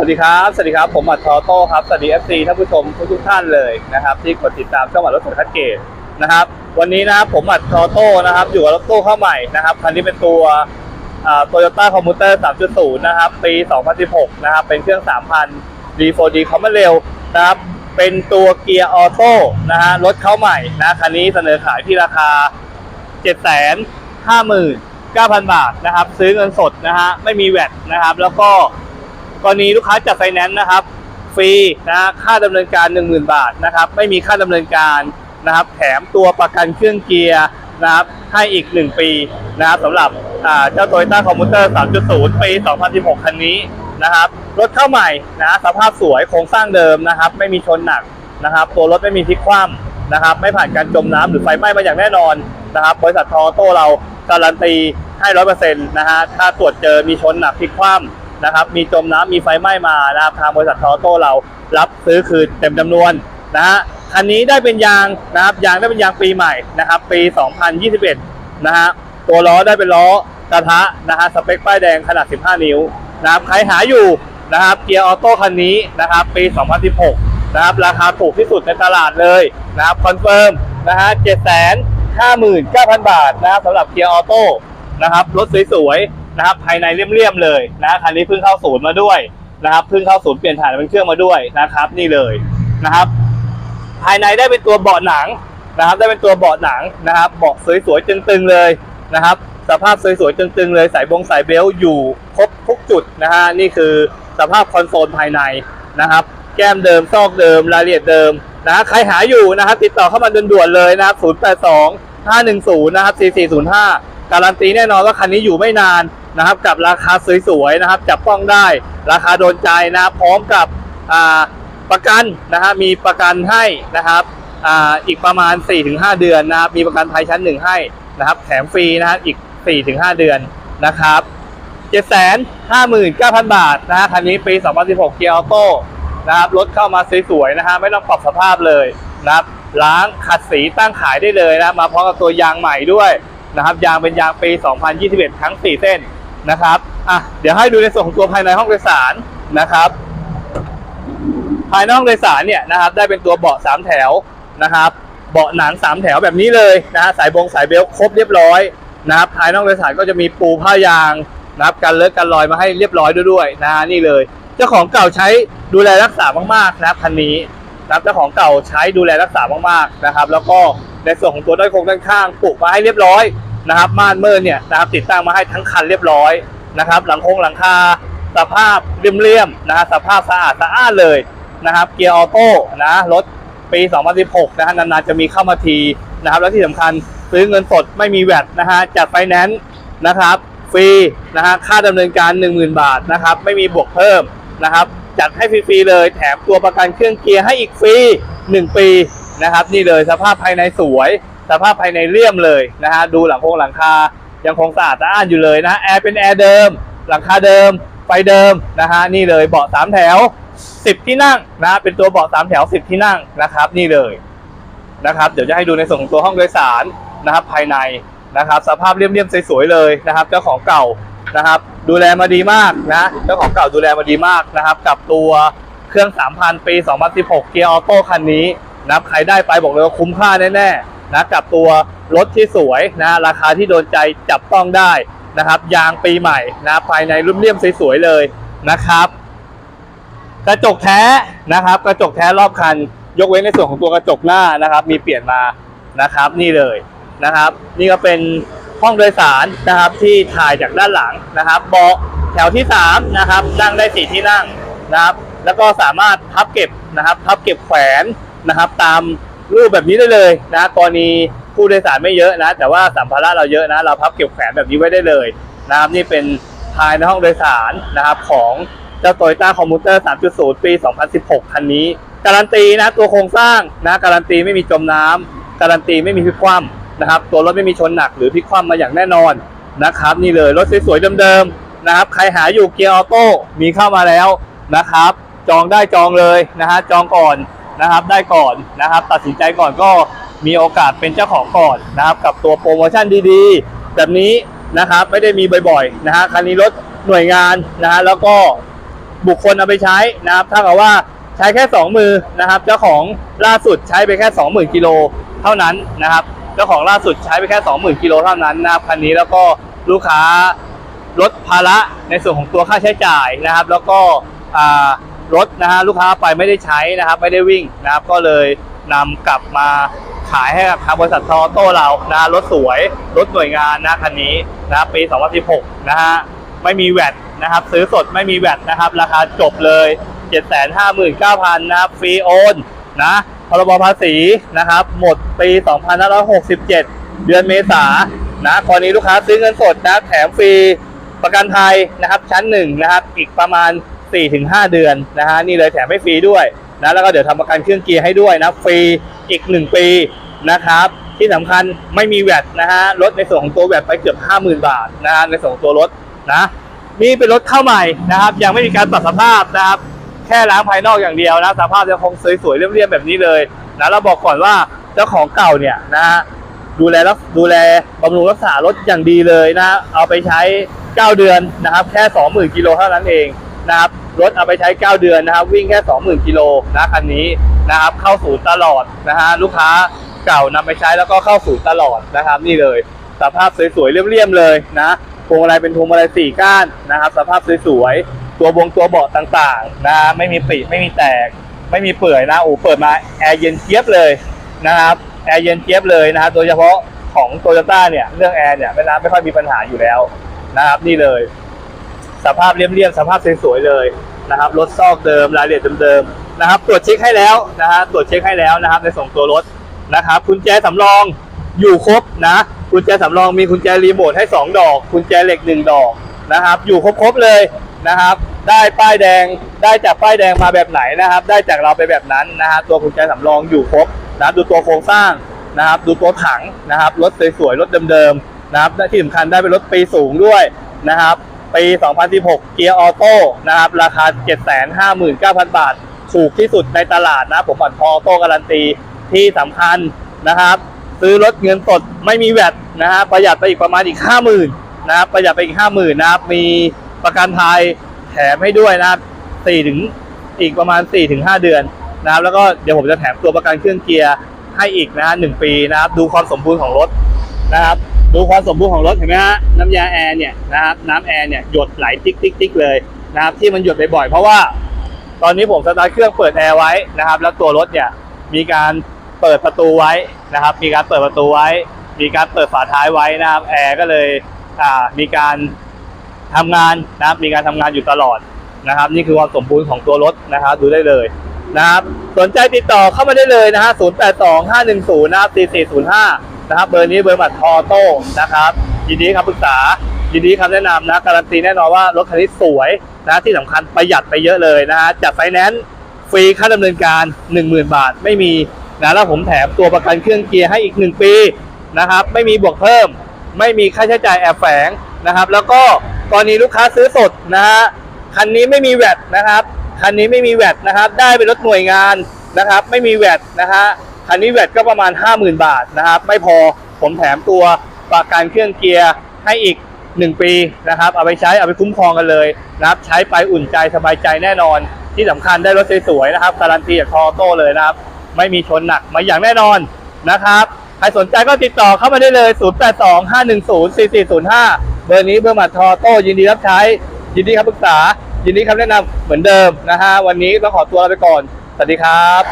สวัสดีครับ สวัสดีครับ ผมอัดทอโต้ครับ สวัสดีเอฟซีท่านผู้ชมทุกทุกท่านเลยนะครับ ที่กดติดตามช่องอัดรถสุดคัดเกตนะครับ วันนี้นะครับผมอัดทอโต้นะครับ อยู่กับรถตู้เข้าใหม่นะครับ คันนี้เป็นตัวโตโยต้าคอมมูเตอร์3.0 นะครับ ปี 2016 นะครับ เป็นเครื่อง 3,000 D4D คอมมอนเร็วนะครับ เป็นตัวเกียร์ออโต้นะฮะ รถเข้าใหม่นะ คันนี้เสนอขายที่ราคา 759,000 บาทนะครับ ซื้อเงินสดนะฮะ ไม่มีแวตนะครับ แล้วก็ กรณีลูกค้าจัดไฟแนนซ์นะครับ ฟรีนะค่าดำเนินการ 10,000 บาทนะครับ ไม่มีค่าดำเนินการนะครับ แถมตัวประกันเครื่องเกียร์นะครับให้อีก 1 ปีนะครับสำหรับอ่าเจ้า Toyota Commuter 3.0 ปี 2016 คันนี้นะครับ รถเข้าใหม่นะสภาพสวยโครงสร้างเดิมนะครับ ไม่มีชนหนักนะครับ ตัวรถไม่มีพลิกคว่ำนะครับ ไม่ผ่านการจมน้ำหรือไฟไหม้มาอย่างแน่นอนนะครับ บริษัททอโต้เราการันตีให้ร้อยเปอร์เซ็นต์นะฮะถ้าตรวจเจอมีชนหนักพลิกคว่ำ นะครับมีจมน้ำมีไฟไหม้มานะครับทางบริษัททอโต้เรารับซื้อคืนเต็มจำนวนนะฮะคันนี้ได้เป็นยางนะครับยางได้เป็นยางปีใหม่นะครับปี 2021 นะฮะตัวล้อได้เป็นล้อกระทะนะฮะสเปคป้ายแดงขนาด 15 นิ้วนะครับใครหาอยู่นะครับเกียร์ออโต้คันนี้นะครับปี 2016 นะครับราคาถูกที่สุดในตลาดเลยนะครับคอนเฟิร์มนะฮะ759,000 บาทนะครับสำหรับเกียร์ออโต้นะครับรถสวยๆ นะครับภายในเลี่ยมๆเลยนะคันนี้เพิ่งเข้าศูนย์มาด้วยนะครับเพิ่งเข้าศูนย์เปลี่ยนถ่านเป็นเครื่องมาด้วยนะครับ นี่เลยนะครับ ภายในได้เป็นตัวเบาะหนังนะครับ ได้เป็นตัวเบาะหนังนะครับเบาะสวยๆตึงๆเลยนะครับ สภาพสวยๆตึงๆเลยสายบงสายเบลต์อยู่ครบทุกจุดนะฮะนี่คือสภาพคอนโซลภายในนะครับ แก้มเดิมซอกเดิมรายละเอียดเดิมนะใครหาอยู่นะครับ ติดต่อเข้ามาด่วนๆเลยนะครับ 082 510 นะครับ 4405 การันตีแน่นอนว่าคันนี้อยู่ไม่นาน นะครับกับราคาสวยๆนะครับจับต้องได้ราคาโดนใจนะพร้อมกับประกันนะฮะมีประกันให้นะครับออีกประมาณ 4-5 เดือนนะครับมีประกันภัยชั้นหนึ่งให้นะครับแถมฟรีนะครับอีก 4-5 เดือนนะครับ759,000 บาทนะฮะคันนี้ปี 2016 เกียร์ออโต้นะครับรถเข้ามาสวยๆนะฮะไม่ต้องปรับสภาพเลยนะครับล้างขัดสีตั้งขายได้เลยนะมาพร้อมกับตัวยางใหม่ด้วยนะครับยางเป็นยางปี 2021 ทั้ง 4 เส้น นะครับอะเดี๋ยวให้ดูในส่วนของตัวภายในห้องโดยสารนะครับ ภายในห้องโดยสารเนี่ยนะครับ ได้เป็นตัวเบาะ3แถวนะครับ เบาะหนัง3แถวแบบนี้เลยนะฮะสายบงสายเบลครบเรียบร้อยนะครับภายในห้องโดยสารก็จะมีปูผ้ายางนะครับกันเลอะกันรอยมาให้เรียบร้อยด้วยนะฮะนี่เลย เจ้าของเก่าใช้ดูแลรักษามากๆนะครับคันนี้นะครับเจ้าของเก่าใช้ดูแลรักษามากๆนะครับ แล้วก็ในส่วนของตัวด้านโครงด้านข้างปลูกมาให้เรียบร้อย นะครับม่านเมินเนี่ยนะครับติดตั้งมาให้ทั้งคันเรียบร้อยนะครับ หลังโครงหลังคาสภาพเรียมๆนะฮะสภาพสะอาดสะอ้านเลยนะครับ เกียร์ออโต้นะรถปี 2016 นะฮะนานๆจะมีเข้ามาทีนะครับ แล้วที่สำคัญซื้อเงินสดไม่มีแวตนะฮะจัดไฟแนนซ์นะครับฟรีนะฮะค่าดำเนินการ 10,000 บาทนะครับ ไม่มีบวกเพิ่มนะครับ จัดให้ฟรีๆเลยแถมตัวประกันเครื่องเกียร์ให้อีกฟรี 1 ปีนะครับ นี่เลยสภาพภายในสวย สภาพภายในเลี่ยมเลยนะฮะดูหลังโครงหลังคายังคงสะอาดสะอ้านอยู่เลยนะแอร์เป็นแอร์เดิม หลังคาเดิม ไฟเดิมนะฮะนี่เลยเบาะสามแถว 10 ที่นั่งนะฮะเป็นตัวเบาะสามแถว 10 ที่นั่งนะครับ นี่เลยนะครับเดี๋ยวจะให้ดูในส่วนของตัวห้องโดยสารนะครับ ภายในนะครับ สภาพเรียมๆสวยๆเลยนะครับ เจ้าของเก่านะครับ ดูแลมาดีมากนะเจ้าของเก่าดูแลมาดีมากนะครับ กับตัวเครื่อง 3,000 ปี 2016 เกียร์ออโต้คันนี้นะครับใครได้ไปบอกเลยว่าคุ้มค่าแน่ๆ นะกับตัวรถที่สวยนะราคาที่โดนใจจับต้องได้นะครับยางปีใหม่นะภายในรุ่มเลี่ยมสวยๆเลยนะครับ กระจกแท้นะครับ กระจกแท้รอบคัน ยกเว้นในส่วนของตัวกระจกหน้านะครับ มีเปลี่ยนมานะครับ นี่เลยนะครับ นี่ก็เป็นห้องโดยสารนะครับที่ถ่ายจากด้านหลังนะครับเบาะแถวที่3นะครับนั่งได้สี่ที่นั่งนะครับ แล้วก็สามารถพับเก็บนะครับ พับเก็บแขวนนะครับ ตาม รูปแบบนี้ได้เลยนะกรณีผู้โดยสารไม่เยอะนะ แต่ว่าสัมภาระเราเยอะนะ เราพับเก็บแขวนแบบนี้ไว้ได้เลยนะครับนี่เป็นภายในห้องโดยสารนะครับของเจ้า Toyota Commuter 3.0 ปี 2016 คันนี้ การันตีนะตัวโครงสร้างนะการันตีไม่มีจมน้ำการันตีไม่มีพลิกคว่ำนะครับตัวรถไม่มีชนหนักหรือพลิกคว่ำมาอย่างแน่นอนนะครับนี่เลยรถสวยๆเดิมๆนะครับใครหาอยู่เกียร์ออโต้มีเข้ามาแล้วนะครับ จองได้จองเลยนะฮะจองก่อน นะครับได้ก่อนนะครับ ตัดสินใจก่อนก็มีโอกาสเป็นเจ้าของก่อนนะครับ กับตัวโปรโมชั่นดีๆ แบบนี้นะครับไม่ได้มีบ่อยๆนะฮะคันนี้รถหน่วยงานนะฮะแล้วก็บุคคลเอาไปใช้นะครับถ้ากับว่าใช้แค่สองมือนะครับเจ้าของล่าสุดใช้ไปแค่สองหมื่นกิโลเท่านั้นนะครับเจ้าของล่าสุดใช้ไปแค่สองหมื่นกิโลเท่านั้นนะครับคันนี้แล้วก็ลูกค้าลดภาระในส่วนของตัวค่าใช้จ่ายนะครับ แล้วก็อ่า รถนะฮะลูกค้าไปไม่ได้ใช้นะครับ ไม่ได้วิ่งนะครับ ก็เลยนำกลับมาขายให้กับทางบริษัททอโต้เรานะรถสวย รถหน่วยงานนะคันนี้นะครับปี 2016 นะฮะไม่มีแวดนะครับ ซื้อสดไม่มีแวดนะครับ ราคาจบเลย 759,000นะครับฟรีโอนนะพรบภาษีนะครับ หมดปี 2567 เดือนเมษานะกรณีลูกค้าซื้อเงินสดนะแถมฟรีประกันภัยนะครับ ชั้นหนึ่งนะครับ อีกประมาณ 4-5 เดือนนะฮะนี่เลยแถมให้ฟรีด้วยนะแล้วก็เดี๋ยวทำประกันเครื่องเกียร์ให้ด้วยนะฟรีอีก 1 ปีนะครับ ที่สำคัญไม่มีแวดนะฮะลดในส่วนของตัวแวดไปเกือบ 50,000 บาทนะฮะในส่วนของตัวรถนะนี่เป็นรถเข้าใหม่นะครับ ยังไม่มีการปรับสภาพนะครับแค่ล้างภายนอกอย่างเดียวนะสภาพยังคงสวยๆเรียบๆแบบนี้เลยนะเราบอกก่อนว่าเจ้าของเก่าเนี่ยนะฮะดูแลรักดูแลบำรุงรักษารถอย่างดีเลยนะเอาไปใช้ 9 เดือนนะครับ แค่ 20,000กิโลเท่านั้นเอง นะครับรถเอาไปใช้ 9 เดือนนะครับวิ่งแค่ 20,000กิโลนะคันนี้นะครับเข้าศูนย์ตลอดนะฮะลูกค้าเก่านำไปใช้แล้วก็เข้าศูนย์ตลอดนะครับ นี่เลยสภาพสวยๆเรียบๆเลยนะพวงมาลัยเป็นพวงมาลัยสี่ก้านนะครับ สภาพสวยๆตัวบงตัวเบาะต่างๆนะไม่มีปริไม่มีแตก ไม่มีเปื่อยนะโอ้เปิดมาแอร์เย็นเจี๊ยบเลยนะครับแอร์เย็นเจี๊ยบเลยนะครับโดยเฉพาะของโตโยต้าเนี่ยเรื่องแอร์เนี่ยไม่น่าไม่ค่อยมีปัญหาอยู่แล้วนะครับนี่เลย สภาพเรียบๆสภาพสวยๆเลยนะครับรถซอกเดิมรายละเอียดเดิมๆนะครับ ตรวจเช็คให้แล้วนะฮะตรวจเช็คให้แล้วนะครับ ในส่งตัวรถนะครับกุญแจสำรองอยู่ครบนะกุญแจสำรองมีกุญแจรีโมทให้ 2 ดอกกุญแจเหล็ก 1 ดอกนะครับ อยู่ครบๆเลยนะครับ ได้ป้ายแดงได้จากป้ายแดงมาแบบไหนนะครับ ได้จากเราไปแบบนั้นนะฮะตัวกุญแจสำรองอยู่ครบนะดูตัวโครงสร้างนะครับ ดูตัวถังนะครับรถสวยๆรถเดิมๆนะครับและที่สำคัญได้เป็นรถปีสูงด้วยนะครับ ปี 2016 เกียร์ออโต้นะครับ ราคา 759,000 บาท ถูกที่สุดในตลาดนะ ผมบัตรพออโต้การันตีที่สำคัญนะครับ ซื้อรถเงินสดไม่มีแวดนะฮะประหยัดไปอีกประมาณอีก 50,000นะครับประหยัดไปอีก 50,000นะครับ มีประกันภัยแถมให้ด้วยนะครับ4ถึงอีกประมาณ 4-5 เดือนนะครับ แล้วก็เดี๋ยวผมจะแถมตัวประกันเครื่องเกียร์ให้อีกนะฮะหนึ่งปีนะครับ ดูความสมบูรณ์ของรถนะครับ ดูความสมบูรณ์ของรถเห็นไหมฮะน้ำยาแอร์เนี่ยนะครับน้ำแอร์เนี่ยหยดไหลติ๊กติ๊กติ๊กเลยนะครับที่มันหยดบ่อยๆเพราะว่า ตอนนี้ผมสตาร์ทเครื่องเปิดแอร์ไว้นะครับ แล้วตัวรถเนี่ยมีการเปิดประตูไว้นะครับ มีการเปิดประตูไว้ มีการเปิดฝาท้ายไว้นะครับแอร์ก็เลยอ่ามีการทำงานนะครับมีการทำงานอยู่ตลอดนะครับ นี่คือความสมบูรณ์ของตัวรถนะครับ ดูได้เลยนะครับ สนใจติดต่อเข้ามาได้เลยนะฮะ 082 510 นะครับ4405 นะครับเบอร์นี้เบอร์บัตรทอโต้นะครับยินดีครับปรึกษายินดีคำแนะนำนะการันตีแน่นอนว่ารถคันนี้สวยนะที่สำคัญประหยัดไปเยอะเลยนะฮะจัดไฟแนนซ์ฟรีค่าดำเนินการ 10,000 บาทไม่มีนะแล้วผมแถมตัวประกันเครื่องเกียร์ให้อีก 1 ปีนะครับไม่มีบวกเพิ่ม ไม่มีค่าใช้จ่ายแอบแฝงนะครับ แล้วก็กรณีลูกค้าซื้อสดนะฮะคันนี้ไม่มีแวดนะครับคันนี้ไม่มีแวดนะครับ ได้เป็นรถหน่วยงานนะครับ ไม่มีแวดนะฮะ คันนี้แวดก็ประมาณ 50,000 บาทนะครับ ไม่พอผมแถมตัวประกันเครื่องเกียร์ให้อีก 1 ปีนะครับ เอาไปใช้เอาไปคุ้มครองกันเลยนะครับ ใช้ไปอุ่นใจสบายใจแน่นอน ที่สำคัญได้รถสวยๆนะครับ การันตีจากทอโต้เลยนะครับ ไม่มีชนหนักมาอย่างแน่นอนนะครับ ใครสนใจก็ติดต่อเข้ามาได้เลย 0825104405 เบอร์นี้เบอร์หมัดทอโต้ยินดีรับใช้ ยินดีครับปรึกษา ยินดีคำแนะนำเหมือนเดิมนะฮะวันนี้ต้องขอตัวลาไปก่อน สวัสดีครับ